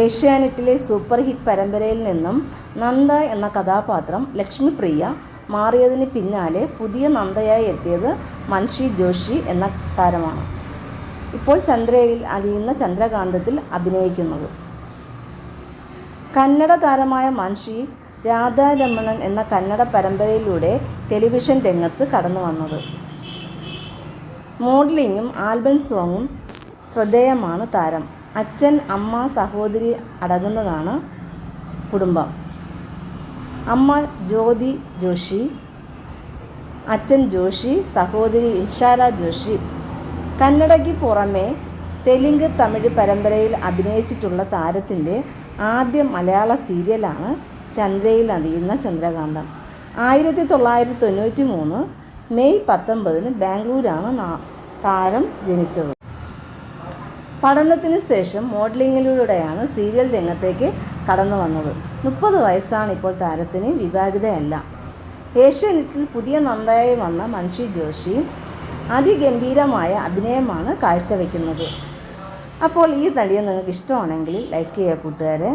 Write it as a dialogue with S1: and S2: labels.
S1: ഏഷ്യാനെറ്റിലെ super hit പരമ്പരയിൽ നിന്നും നന്ദ എന്ന കഥാപാത്രം ലക്ഷ്മിപ്രിയ മാറിയതിന് പിന്നാലെ പുതിയ നന്ദയായി എത്തിയത് മൻഷി ജോഷി എന്ന താരമാണ്. ഇപ്പോൾ ചന്ദ്രയിൽ അലിയുന്ന ചന്ദ്രകാന്തത്തിൽ അഭിനയിക്കുന്നത്. കന്നഡ താരമായ മൻഷി രാധാരമണൻ എന്ന കന്നഡ പരമ്പരയിലൂടെ ടെലിവിഷൻ രംഗത്ത് കടന്നു വന്നത്. മോഡലിങ്ങും ആൽബം സോങ്ങും ശ്രദ്ധേയമാണ് താരം. അച്ഛൻ അമ്മ സഹോദരി അടങ്ങുന്നതാണ് കുടുംബം. അമ്മ ജ്യോതി ജോഷി അച്ഛൻ ജോഷി സഹോദരി ഇൻഷാര ജോഷി. കന്നഡയ്ക്ക് പുറമെ തെലുങ്ക് തമിഴ് പരമ്പരയിൽ അഭിനയിച്ചിട്ടുള്ള താരത്തിന്റെ ആദ്യ മലയാള സീരിയലാണ് ചന്ദ്രയിൽ അറിയുന്ന ചന്ദ്രകാന്തം. ആയിരത്തി തൊള്ളായിരത്തി തൊണ്ണൂറ്റി മൂന്ന് മെയ് പത്തൊമ്പതിന് ബാംഗ്ലൂരാണ് താരം ജനിച്ചത്. പഠനത്തിന് ശേഷം മോഡലിങ്ങിലൂടെയാണ് സീരിയൽ രംഗത്തേക്ക് കടന്നു വന്നത്. മുപ്പത് വയസ്സാണ് ഇപ്പോൾ താരത്തിന് വിവാഹിതയല്ല. ഏഷ്യാനെറ്റിൽ പുതിയ നന്ദയായി വന്ന മൻഷി ജോഷി അതിഗംഭീരമായ അഭിനയമാണ് കാഴ്ചവെക്കുന്നത്. അപ്പോൾ ഈ നടിയെ നിങ്ങൾക്ക് ഇഷ്ടമാണെങ്കിൽ ലൈക്ക് ചെയ്യുക കൂട്ടുകാരെ.